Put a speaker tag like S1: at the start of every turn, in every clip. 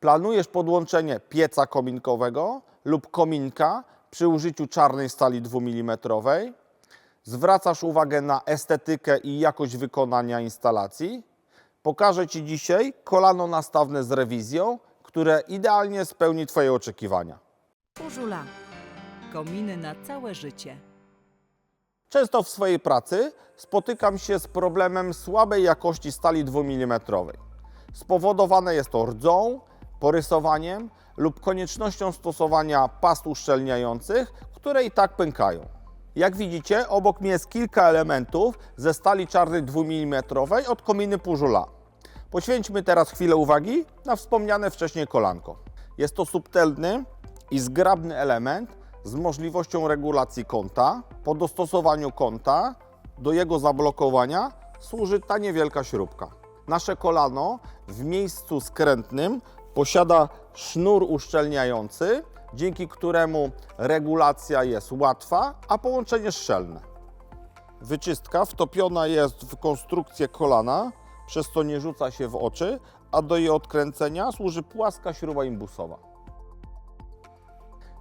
S1: Planujesz podłączenie pieca kominkowego lub kominka przy użyciu czarnej stali 2 mm. Zwracasz uwagę na estetykę i jakość wykonania instalacji. Pokażę Ci dzisiaj kolano nastawne z rewizją, które idealnie spełni Twoje oczekiwania.
S2: Urzula. Kominy na całe życie.
S1: Często w swojej pracy spotykam się z problemem słabej jakości stali 2 mm. Spowodowane jest to rdzą, porysowaniem lub koniecznością stosowania past uszczelniających, które i tak pękają. Jak widzicie, obok mnie jest kilka elementów ze stali czarnej 2 mm od kominy Pużula. Poświęćmy teraz chwilę uwagi na wspomniane wcześniej kolanko. Jest to subtelny i zgrabny element z możliwością regulacji kąta. Po dostosowaniu kąta do jego zablokowania służy ta niewielka śrubka. Nasze kolano w miejscu skrętnym posiada sznur uszczelniający, dzięki któremu regulacja jest łatwa, a połączenie szczelne. Wyczystka wtopiona jest w konstrukcję kolana, przez co nie rzuca się w oczy, a do jej odkręcenia służy płaska śruba imbusowa.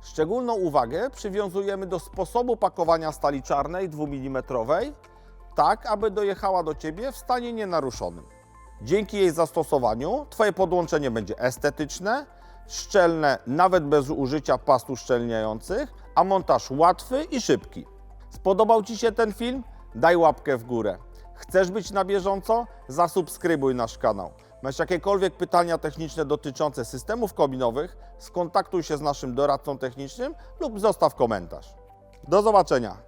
S1: Szczególną uwagę przywiązujemy do sposobu pakowania stali czarnej 2 mm, tak aby dojechała do Ciebie w stanie nienaruszonym. Dzięki jej zastosowaniu Twoje podłączenie będzie estetyczne, szczelne nawet bez użycia past uszczelniających, a montaż łatwy i szybki. Spodobał Ci się ten film? Daj łapkę w górę. Chcesz być na bieżąco? Zasubskrybuj nasz kanał. Masz jakiekolwiek pytania techniczne dotyczące systemów kominowych? Skontaktuj się z naszym doradcą technicznym lub zostaw komentarz. Do zobaczenia.